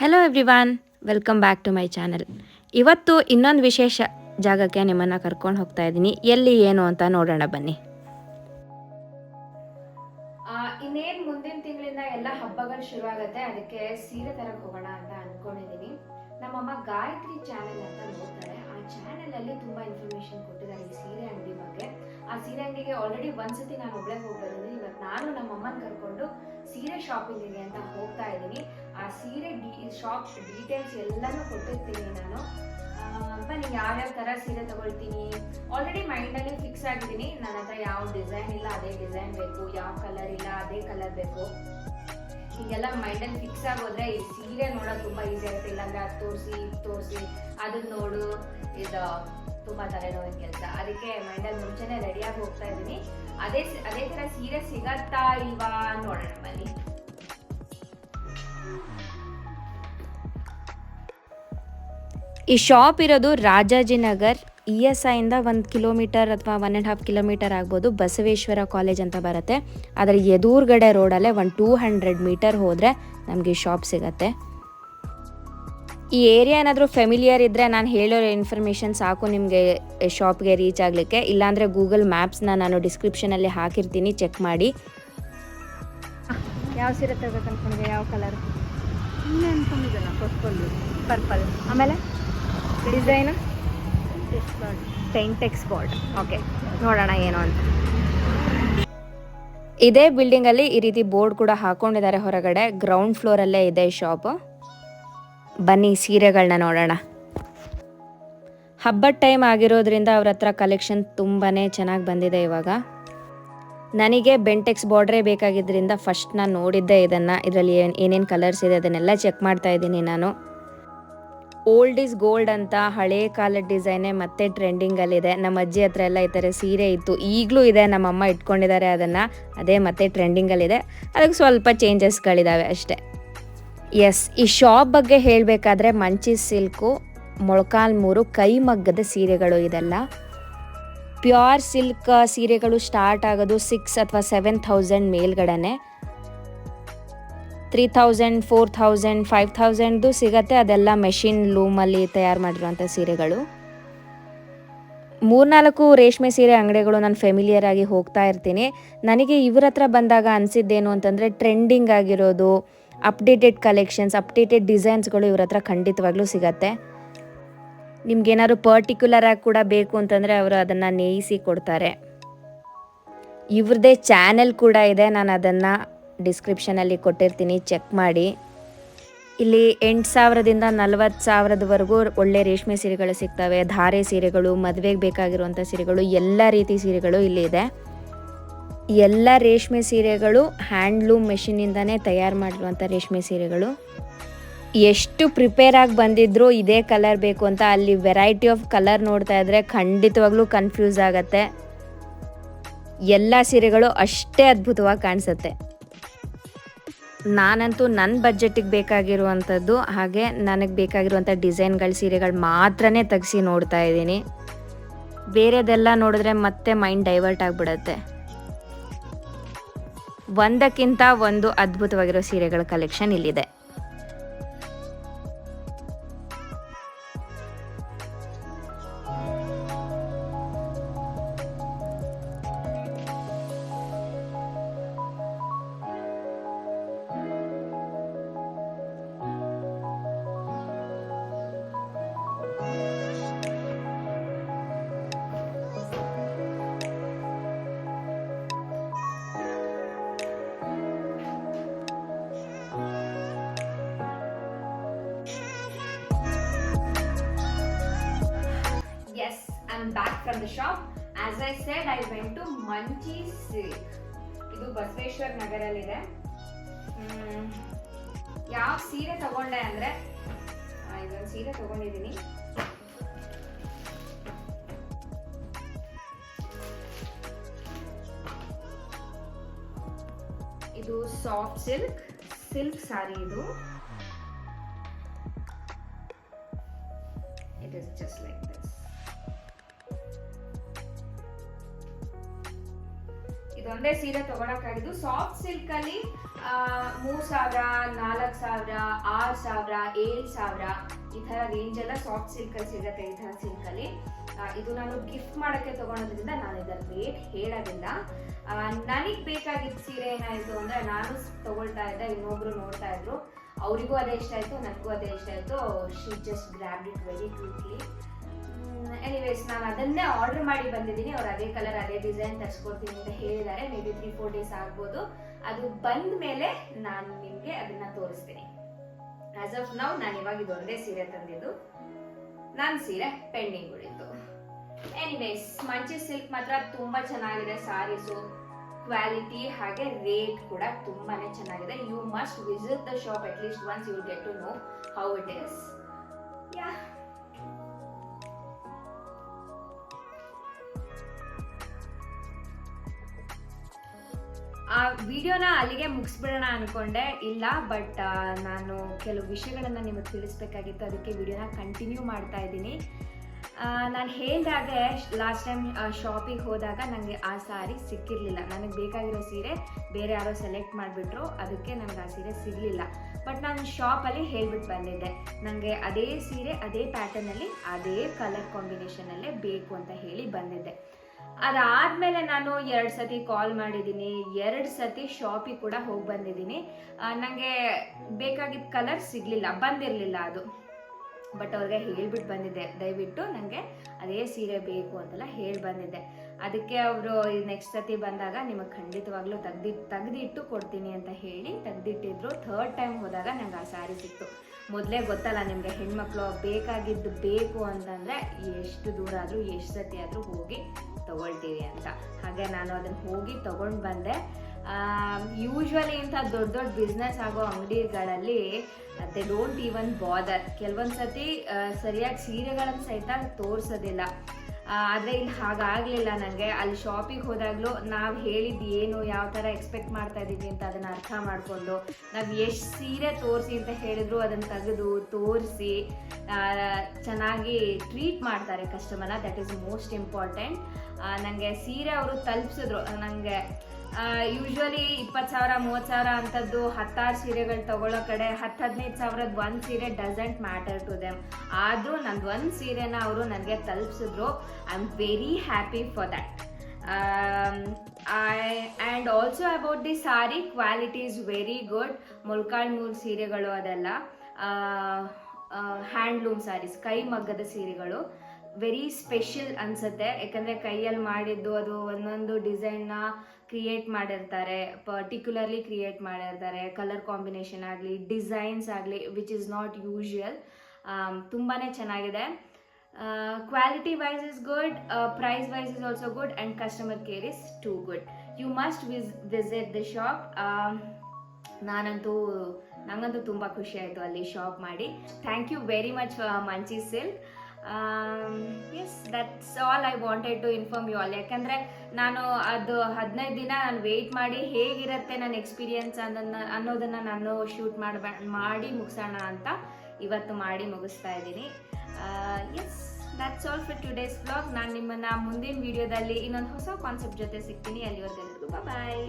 Hello everyone welcome back to my channel ಇವತ್ತು ಇನ್ನೊಂದು ವಿಶೇಷ ಜಾಗಕ್ಕೆ ನಿಮ್ಮನ್ನು ಕರ್ಕೊಂಡು ಹೋಗ್ತಾ ಇದ್ದೀನಿ. ಎಲ್ಲಿ, ಏನು ಅಂತ ನೋಡೋಣ ಬನ್ನಿ. ಇನ್ನೇನು ಮುಂದಿನ ತಿಂಗಳಿಂದ ಎಲ್ಲ ಹಬ್ಬಗಳು ಶುರುವಾಗುತ್ತೆ, ಅದಕ್ಕೆ ಸೀರೆ ತರಕ್ಕೆ ಹೋಗೋಣ ಅಂತ ಅನ್ಕೊಂಡಿದ್ದೀನಿ ನಮ್ಮಮ್ಮ ಗಾಯತ್ರಿ ಚಾನೆಲ್ ಅಂತ ನೋಡ್ತಾರೆ. ಆ ಚಾನೆಲ್ ಅಲ್ಲಿ ತುಂಬಾ ಇನ್ಫಾರ್ಮೇಶನ್ ಕೊಟ್ಟಿದ್ದಾರೆ ಈ ಸೀರೆ ಅಂಗಡಿ ಬಗ್ಗೆ. ಆ ಸೀರೆ ಅಂಗಡಿಗೆ ಆಲ್ರೆಡಿ ಒಂದ್ಸತಿ ನಾನು ಒಬ್ಳೆ ಹೋಗಿ ಬಂದಿದ್ದೀನಿ ಇವತ್ತು ನಾನು ನಮ್ಮಮ್ಮನ ಕರ್ಕೊಂಡು ಸೀರೆ ಶಾಪಿಂಗಿಗೆ ಅಂತ ಹೋಗ್ತಾ ಇದ್ದೀನಿ. ಆ ಸೀರೆ ಡಿ ಶಾಪ್ ಡೀಟೇಲ್ಸ್ ಎಲ್ಲನೂ ಕೊಟ್ಟಿರ್ತೀನಿ ನಾನು. ಬನ್ನಿ ಯಾವ್ಯಾವ ಥರ ಸೀರೆ ತಗೊಳ್ತೀನಿ? ಆಲ್ರೆಡಿ ಮೈಂಡಲ್ಲಿ ಫಿಕ್ಸ್ ಆಗಿದ್ದೀನಿ. ನನ್ನ ಹತ್ರ ಯಾವ ಡಿಸೈನ್ ಇಲ್ಲ, ಅದೇ ಡಿಸೈನ್ ಬೇಕು. ಯಾವ ಕಲರ್ ಇಲ್ಲ, ಅದೇ ಕಲರ್ ಬೇಕು. ಹೀಗೆಲ್ಲ ಮೈಂಡಲ್ಲಿ ಫಿಕ್ಸ್ ಆಗೋದ್ರೆ ಈ ಸೀರೆ ನೋಡೋದು ತುಂಬ ಈಸಿ ಆಗುತ್ತೆ. ಇಲ್ಲಾಂದ್ರೆ ಅದು ತೋರಿಸಿ ತೋರಿಸಿ ಅದನ್ನ ನೋಡು. ಇದು ತುಂಬ ತಲೆನೋವಿನ ಕೆಲಸ. ಅದಕ್ಕೆ ಮೈಂಡಲ್ಲಿ ಮುಂಚೆನೆ ರೆಡಿಯಾಗಿ ಹೋಗ್ತಾ ಇದ್ದೀನಿ. ಅದೇ ಅದೇ ಥರ ಸೀರೆ ಸಿಗತ್ತಾ ಇಲ್ವಾ ನೋಡೋಣ ಬನ್ನಿ. ಈ ಶಾಪ್ ಇರೋದು ರಾಜಾಜಿನಗರ್ ಇ ಎಸ್ ಐಯಿಂದ ಒಂದು ಕಿಲೋಮೀಟರ್ ಅಥವಾ ಒನ್ ಆ್ಯಂಡ್ ಹಾಫ್ ಕಿಲೋಮೀಟರ್ ಆಗ್ಬೋದು. ಬಸವೇಶ್ವರ ಕಾಲೇಜ್ ಅಂತ ಬರುತ್ತೆ. ಅದರ ಎದುರುಗಡೆ ರೋಡಲ್ಲೇ ಒಂದು ಟೂ ಹಂಡ್ರೆಡ್ ಮೀಟರ್ ಹೋದರೆ ನಮಗೆ ಶಾಪ್ ಸಿಗತ್ತೆ. ಈ ಏರಿಯಾ ಏನಾದರೂ ಫೆಮಿಲಿಯರ್ ಇದ್ದರೆ ನಾನು ಹೇಳೋ ಇನ್ಫಾರ್ಮೇಷನ್ ಸಾಕು ನಿಮಗೆ ಶಾಪ್ಗೆ ರೀಚ್ ಆಗಲಿಕ್ಕೆ. ಇಲ್ಲಾಂದರೆ ಗೂಗಲ್ ಮ್ಯಾಪ್ಸ್ನ ನಾನು ಡಿಸ್ಕ್ರಿಪ್ಷನಲ್ಲಿ ಹಾಕಿರ್ತೀನಿ ಚೆಕ್ ಮಾಡಿ. ಯಾವ ಸೀರೆ ತಗೋಬೇಕು ಅನ್ಕೊಂಡಿದ್ದೆ ಯಾವ ಕಲರ್ ಪರ್ಪಲ್ ಆಮೇಲೆ? ಡಿಸೈನು ಟೆಂಟೆಕ್ಸ್ ಬೋರ್ಡ್ ಓಕೆ ನೋಡೋಣ ಏನು ಅಂತ. ಇದೇ ಬಿಲ್ಡಿಂಗ್ ಅಲ್ಲಿ ಈ ರೀತಿ ಬೋರ್ಡ್ ಕೂಡ ಹಾಕೊಂಡಿದ್ದಾರೆ ಹೊರಗಡೆ. ಗ್ರೌಂಡ್ ಫ್ಲೋರ್ ಅಲ್ಲೇ ಇದೆ ಶಾಪ್ ಬನ್ನಿ ಸೀರೆಗಳನ್ನ ನೋಡೋಣ. ಹಬ್ಬದ ಟೈಮ್ ಆಗಿರೋದ್ರಿಂದ ಅವ್ರ ಹತ್ರ ಕಲೆಕ್ಷನ್ ತುಂಬಾನೇ ಚೆನ್ನಾಗಿ ಬಂದಿದೆ ಇವಾಗ. ನನಗೆ ಬೆಂಟೆಕ್ಸ್ ಬಾರ್ಡ್ರೇ ಬೇಕಾಗಿದ್ದರಿಂದ ಫಸ್ಟ್ ನಾನು ನೋಡಿದ್ದೆ ಇದನ್ನು. ಇದರಲ್ಲಿ ಏನು ಏನೇನು ಕಲರ್ಸ್ ಇದೆ ಅದನ್ನೆಲ್ಲ ಚೆಕ್ ಮಾಡ್ತಾ ಇದ್ದೀನಿ ನಾನು. ಓಲ್ಡ್ ಇಸ್ ಗೋಲ್ಡ್ ಅಂತ ಹಳೇ ಕಾಲದ ಡಿಸೈನೇ ಮತ್ತೆ ಟ್ರೆಂಡಿಂಗಲ್ಲಿದೆ. ನಮ್ಮ ಅಜ್ಜಿ ಹತ್ರ ಎಲ್ಲ ಈ ಥರ ಸೀರೆ ಇತ್ತು. ಈಗಲೂ ಇದೆ ನಮ್ಮಮ್ಮ ಇಟ್ಕೊಂಡಿದ್ದಾರೆ ಅದನ್ನು. ಅದೇ ಮತ್ತೆ ಟ್ರೆಂಡಿಂಗಲ್ಲಿದೆ. ಅದಕ್ಕೆ ಸ್ವಲ್ಪ ಚೇಂಜಸ್ಗಳಿದ್ದಾವೆ ಅಷ್ಟೇ. ಎಸ್ ಈ ಶಾಪ್ ಬಗ್ಗೆ ಹೇಳಬೇಕಾದ್ರೆ ಮಂಚಿ ಸಿಲ್ಕು ಮೊಳಕಾಲ್ಮೂರು ಕೈಮಗ್ಗದ ಸೀರೆಗಳು ಇದೆಲ್ಲ. ಪ್ಯೂರ್ ಸಿಲ್ಕ್ ಸೀರೆಗಳು ಸ್ಟಾರ್ಟ್ ಆಗೋದು ಸಿಕ್ಸ್ ಅಥವಾ seven thousand ಮೇಲ್ಗಡೆನೆ. Three thousand four thousand five ಥೌಸಂಡ್ದು ಸಿಗತ್ತೆ. ಅದೆಲ್ಲ ಮೆಷಿನ್ ಲೂಮಲ್ಲಿ ತಯಾರು ಮಾಡಿರುವಂಥ ಸೀರೆಗಳು. ಮೂರ್ನಾಲ್ಕು ರೇಷ್ಮೆ ಸೀರೆ ಅಂಗಡಿಗಳು ನಾನು ಫೆಮಿಲಿಯರ್ ಆಗಿ ಹೋಗ್ತಾ ಇರ್ತೀನಿ. ನನಗೆ ಇವ್ರ ಹತ್ರ ಬಂದಾಗ ಅನಿಸಿದ್ದೇನು ಅಂತಂದರೆ ಟ್ರೆಂಡಿಂಗ್ ಆಗಿರೋದು ಅಪ್ಡೇಟೆಡ್ ಕಲೆಕ್ಷನ್ಸ್ ಅಪ್ಡೇಟೆಡ್ ಡಿಸೈನ್ಸ್ಗಳು ಇವ್ರ ಹತ್ರ ಖಂಡಿತವಾಗ್ಲೂ ಸಿಗತ್ತೆ. ನಿಮ್ಗೇನಾದ್ರು ಪರ್ಟಿಕ್ಯುಲರ್ ಆಗಿ ಕೂಡ ಬೇಕು ಅಂತಂದರೆ ಅವರು ಅದನ್ನು ನೇಯಿಸಿ ಕೊಡ್ತಾರೆ. ಇವ್ರದ್ದೇ ಚಾನೆಲ್ ಕೂಡ ಇದೆ. ನಾನು ಅದನ್ನು ಡಿಸ್ಕ್ರಿಪ್ಷನಲ್ಲಿ ಕೊಟ್ಟಿರ್ತೀನಿ ಚೆಕ್ ಮಾಡಿ. ಇಲ್ಲಿ ಎಂಟು ಸಾವಿರದಿಂದ ನಲವತ್ತು ಸಾವಿರದವರೆಗೂ ಒಳ್ಳೆ ರೇಷ್ಮೆ ಸೀರೆಗಳು ಸಿಗ್ತವೆ. ಧಾರೆ ಸೀರೆಗಳು, ಮದುವೆಗೆ ಬೇಕಾಗಿರುವಂಥ ಸೀರೆಗಳು, ಎಲ್ಲ ರೀತಿ ಸೀರೆಗಳು ಇಲ್ಲಿ ಇದೆ. ಎಲ್ಲ ರೇಷ್ಮೆ ಸೀರೆಗಳು ಹ್ಯಾಂಡ್ಲೂಮ್ ಮೆಷಿನಿಂದನೇ ತಯಾರು ಮಾಡಿರುವಂಥ ರೇಷ್ಮೆ ಸೀರೆಗಳು. ಎಷ್ಟು ಪ್ರಿಪೇರ್ ಆಗಿ ಬಂದಿದ್ರು ಇದೇ ಕಲರ್ ಬೇಕು ಅಂತ ಅಲ್ಲಿ ವೆರೈಟಿ ಆಫ್ ಕಲರ್ ನೋಡ್ತಾ ಇದ್ರೆ ಖಂಡಿತವಾಗ್ಲೂ ಕನ್ಫ್ಯೂಸ್ ಆಗತ್ತೆ. ಎಲ್ಲ ಸೀರೆಗಳು ಅಷ್ಟೇ ಅದ್ಭುತವಾಗಿ ಕಾಣಿಸುತ್ತೆ. ನಾನಂತೂ ನನ್ನ ಬಜೆಟಿಗೆ ಬೇಕಾಗಿರುವಂಥದ್ದು, ಹಾಗೆ ನನಗೆ ಬೇಕಾಗಿರುವಂಥ ಡಿಸೈನ್ಗಳ ಸೀರೆಗಳು ಮಾತ್ರನೇ ತೆಗೆಸಿ ನೋಡ್ತಾ ಇದ್ದೀನಿ. ಬೇರೆದೆಲ್ಲ ನೋಡಿದ್ರೆ ಮತ್ತೆ ಮೈಂಡ್ ಡೈವರ್ಟ್ ಆಗಿಬಿಡತ್ತೆ. ಒಂದಕ್ಕಿಂತ ಒಂದು ಅದ್ಭುತವಾಗಿರೋ ಸೀರೆಗಳ ಕಲೆಕ್ಷನ್ ಇಲ್ಲಿದೆ. I'm back from the shop. As I said, I went to Manchi Silk. ಇದು ಬಸವೇಶ್ವರ ನಗರಲ್ಲಿದೆ ಯಾವ ಸೀರೆ ತಗೊಂಡೆ ಅಂದ್ರೆ ಇದೊಂದು ಸೀರೆ ತಗೊಂಡಿದ್ದೀನಿ ಇದು ಸಾಫ್ಟ್ ಸಿಲ್ಕ್ ಸಿಲ್ಕ್ ಸಾರಿ ಇದು ಇದೊಂದೇ ಸೀರೆ ತಗೊಳಕ್ಕಾಗಿದ್ದು ಸಾಫ್ಟ್ ಸಿಲ್ಕ್ ಅಲ್ಲಿ ಮೂರ್ ಸಾವಿರ, ನಾಲ್ಕು ಸಾವಿರ, ಆರು ಸಾವಿರ, ಏಳು ಸಾವಿರ ಈ ತರ ರೇಂಜ್ ಎಲ್ಲ ಸಾಫ್ಟ್ ಸಿಲ್ಕಲ್ಲಿ ಸಿಗತ್ತೆ ಈ ತರ ಸಿಲ್ಕ್ ಅಲ್ಲಿ. ಇದು ನಾನು ಗಿಫ್ಟ್ ಮಾಡೋಕ್ಕೆ ತಗೊಳೋದ್ರಿಂದ ನಾನು ಇದರ ರೇಟ್ ಹೇಳೋದಿಲ್ಲ. ನನಗೆ ಬೇಕಾಗಿದ್ದ ಸೀರೆ ಏನಾಯಿತು ಅಂದರೆ ನಾನು ತಗೊಳ್ತಾ ಇದ್ದೆ, ಇನ್ನೊಬ್ರು ನೋಡ್ತಾ ಇದ್ರು. ಅವರಿಗೂ ಅದೇ ಇಷ್ಟ ಆಯಿತು, ನನಗೂ ಅದೇ ಇಷ್ಟ ಆಯಿತು. She just grab it very quickly anyways ನಾನು ಅದನ್ನೇ ಆರ್ಡರ್ ಮಾಡಿ ಬಂದಿದ್ದೀನಿ. ಅವ್ರು ಅದೇ ಕಲರ್ ಅದೇ ಡಿಸೈನ್ ತರಿಸ್ಕೊಡ್ತೀನಿ ಅಂತ ಹೇಳಿದ್ದಾರೆ. Maybe three four days ಆಗ್ಬೋದು. ಅದು ಬಂದ ಮೇಲೆ ನಾನು ನಿಮಗೆ ಅದನ್ನ ತೋರಿಸ್ತೀನಿ. ಆಸ್ ಆಫ್ ನೌ ನಾನು ಇವಾಗ ಇದೊಂದೇ ಸೀರೆ ತಂದಿದ್ದು. ನನ್ನ ಸೀರೆ ಪೆಂಡಿಂಗ್ ಉಳಿತು. ಎನಿವೇಸ್ ಮಂಚಿ ಸಿಲ್ಕ್ ಮಾತ್ರ ತುಂಬಾ ಚೆನ್ನಾಗಿದೆ. ಸಾರೀಸು ಕ್ವಾಲಿಟಿ ಹಾಗೆ ರೇಟ್ ಕೂಡ ತುಂಬಾನೇ ಚೆನ್ನಾಗಿದೆ. You must visit the shop at least once you get to know how it is yeah ಆ ವಿಡಿಯೋನ ಅಲ್ಲಿಗೆ ಮುಗಿಸ್ಬಿಡೋಣ ಅನ್ಕೊಂಡೆ. ಇಲ್ಲ ಬಟ್ ನಾನು ಕೆಲವು ವಿಷಯಗಳನ್ನು ನಿಮಗೆ ತಿಳಿಸ್ಬೇಕಾಗಿತ್ತು. ಅದಕ್ಕೆ ವಿಡಿಯೋನ ಕಂಟಿನ್ಯೂ ಮಾಡ್ತಾ ಇದ್ದೀನಿ. ನಾನು ಹೇಳಿದಾಗೆ ಲಾಸ್ಟ್ ಟೈಮ್ ಶಾಪಿಗೆ ಹೋದಾಗ ನನಗೆ ಆ ಸಾರಿ ಸಿಕ್ಕಿರಲಿಲ್ಲ. ನನಗೆ ಬೇಕಾಗಿರೋ ಸೀರೆ ಬೇರೆ ಯಾರೋ ಸೆಲೆಕ್ಟ್ ಮಾಡಿಬಿಟ್ರು. ಅದಕ್ಕೆ ನನಗೆ ಆ ಸೀರೆ ಸಿಗಲಿಲ್ಲ. ಬಟ್ ನಾನು ಶಾಪಲ್ಲಿ ಹೇಳ್ಬಿಟ್ಟು ಬಂದಿದ್ದೆ. ನನಗೆ ಅದೇ ಸೀರೆ, ಅದೇ ಪ್ಯಾಟರ್ನಲ್ಲಿ ಅದೇ ಕಲರ್ ಕಾಂಬಿನೇಷನಲ್ಲೇ ಬೇಕು ಅಂತ ಹೇಳಿ ಬಂದಿದ್ದೆ. ಅದಾದಮೇಲೆ ನಾನು ಎರಡು ಸತಿ ಕಾಲ್ ಮಾಡಿದ್ದೀನಿ. ಎರಡು ಸತಿ ಶಾಪಿಗೆ ಕೂಡ ಹೋಗಿ ಬಂದಿದ್ದೀನಿ. ನನಗೆ ಬೇಕಾಗಿದ್ದ ಕಲರ್ ಸಿಗಲಿಲ್ಲ, ಬಂದಿರಲಿಲ್ಲ ಅದು. ಬಟ್ ಅವ್ರಿಗೆ ಹೇಳ್ಬಿಟ್ಟು ಬಂದಿದ್ದೆ. ದಯವಿಟ್ಟು ನನಗೆ ಅದೇ ಸೀರೆ ಬೇಕು ಅಂತೆಲ್ಲ ಹೇಳಿ ಬಂದಿದ್ದೆ. ಅದಕ್ಕೆ ಅವರು ನೆಕ್ಸ್ಟ್ ಸತಿ ಬಂದಾಗ ನಿಮಗೆ ಖಂಡಿತವಾಗ್ಲೂ ತೆಗ್ದಿ, ತೆಗ್ದಿಟ್ಟು ಕೊಡ್ತೀನಿ ಅಂತ ಹೇಳಿ ತೆಗ್ದಿಟ್ಟಿದ್ರು. ಥರ್ಡ್ ಟೈಮ್ ಹೋದಾಗ ನಂಗೆ ಆ ಸ್ಯಾರಿ ಸಿಕ್ತು. ಮೊದಲೇ ಗೊತ್ತಲ್ಲ ನಿಮಗೆ ಹೆಣ್ಮಕ್ಳು ಬೇಕಾಗಿದ್ದು ಬೇಕು ಅಂತಂದರೆ ಎಷ್ಟು ದೂರ ಆದರೂ, ಎಷ್ಟು ಸತಿ ಆದರೂ ಹೋಗಿ ತಗೊಳ್ತೀವಿ ಅಂತ. ಹಾಗೆ ನಾನು ಅದನ್ನು ಹೋಗಿ ತಗೊಂಡು ಬಂದೆ. ಯೂಶ್ವಲಿ ಇಂಥ ದೊಡ್ಡ ದೊಡ್ಡ ಬಿಸ್ನೆಸ್ ಆಗೋ ಅಂಗಡಿಗಳಲ್ಲಿ ದೇ ಡೋಂಟ್ ಈವನ್ ಬಾದರ್ ಕೆಲವೊಂದು ಸತಿ ಸರಿಯಾಗಿ ಸೀರೆಗಳನ್ನು ಸಹಿತ ತೋರಿಸೋದಿಲ್ಲ. ಆದರೆ ಇಲ್ಲಿ ಹಾಗಾಗಲಿಲ್ಲ ನನಗೆ. ಅಲ್ಲಿ ಶಾಪಿಗೆ ಹೋದಾಗಲೂ ನಾವು ಹೇಳಿದ್ದು ಏನು, ಯಾವ ಥರ ಎಕ್ಸ್ಪೆಕ್ಟ್ ಮಾಡ್ತಾ ಇದ್ದೀವಿ ಅಂತ ಅದನ್ನು ಅರ್ಥ ಮಾಡಿಕೊಂಡು ನಾವು ಎಷ್ಟು ಸೀರೆ ತೋರಿಸಿ ಅಂತ ಹೇಳಿದ್ರು ಅದನ್ನು ತೆಗೆದು ತೋರಿಸಿ ಚೆನ್ನಾಗಿ ಟ್ರೀಟ್ ಮಾಡ್ತಾರೆ ಕಸ್ಟಮರ್ನ ದಟ್ ಈಸ್ ಮೋಸ್ಟ್ ಇಂಪಾರ್ಟೆಂಟ್ ನನಗೆ ಸೀರೆ ಅವರು ತಲುಪಿಸಿದ್ರು. ನನಗೆ ಯೂಶ್ವಲಿ ಇಪ್ಪತ್ತು ಸಾವಿರ, ಮೂವತ್ತು ಸಾವಿರ ಅಂಥದ್ದು ಹತ್ತಾರು ಸೀರೆಗಳು ತಗೊಳ್ಳೋ ಕಡೆ ಹತ್ತು, ಹದಿನೈದು ಸಾವಿರದ ಒಂದು ಸೀರೆ ಡಸಂಟ್ ಮ್ಯಾಟರ್ ಟು ದೆಮ್ ಆದರೂ ನಂದು ಒಂದು ಸೀರೆನ ಅವರು ನನಗೆ ತಲುಪಿಸಿದ್ರು. I am very happy for that I and also about the sari quality is very good Molakalmuru ಸೀರೆಗಳು ಅದೆಲ್ಲ. ಹ್ಯಾಂಡ್ಲೂಮ್ ಸ್ಯಾರೀಸ್ ಕೈ ಮಗ್ಗದ ಸೀರೆಗಳು. ವೆರಿ ಸ್ಪೆಷಲ್ ಅನ್ಸುತ್ತೆ. ಯಾಕಂದರೆ ಕೈಯಲ್ಲಿ ಮಾಡಿದ್ದು ಅದು ಒಂದೊಂದು ಡಿಸೈನ್ನ ಕ್ರಿಯೇಟ್ ಮಾಡಿರ್ತಾರೆ. ಪರ್ಟಿಕ್ಯುಲರ್ಲಿ ಕ್ರಿಯೇಟ್ ಮಾಡಿರ್ತಾರೆ. ಕಲರ್ ಕಾಂಬಿನೇಷನ್ ಆಗಲಿ ಡಿಸೈನ್ಸ್ ಆಗಲಿ ವಿಚ್ ಇಸ್ ನಾಟ್ ಯೂಶುವಲ್ ತುಂಬಾ ಚೆನ್ನಾಗಿದೆ. Quality wise is good price wise is also good and customer care is too good you must vis visit the shop ನಾನಂತೂ ನನಗಂತೂ ತುಂಬ ಖುಷಿ ಆಯಿತು ಅಲ್ಲಿ ಶಾಪ್ ಮಾಡಿ. Thank you very much Manchi silk yes that's all I wanted to inform you all ಯಾಕಂದರೆ ನಾನು ಅದು ಹದಿನೈದು ದಿನ ನಾನು ವೆಯ್ಟ್ ಮಾಡಿ ಹೇಗಿರುತ್ತೆ ನನ್ನ ಎಕ್ಸ್ಪೀರಿಯನ್ಸ್ ಅದನ್ನು ಅನ್ನೋದನ್ನು ನಾನು ಶೂಟ್ ಮಾಡಬ, ಮಾಡಿ ಮುಗಿಸೋಣ ಅಂತ ಇವತ್ತು ಮಾಡಿ ಮುಗಿಸ್ತಾ ಇದ್ದೀನಿ. Yes that's all for today's blog ನಾನು ನಿಮ್ಮನ್ನು ಮುಂದಿನ ವೀಡಿಯೋದಲ್ಲಿ ಇನ್ನೊಂದು ಹೊಸ ಕಾನ್ಸೆಪ್ಟ್ ಜೊತೆ ಸಿಗ್ತೀನಿ ಅಲ್ಲಿವರೆಗೂ. ಬಾಯ್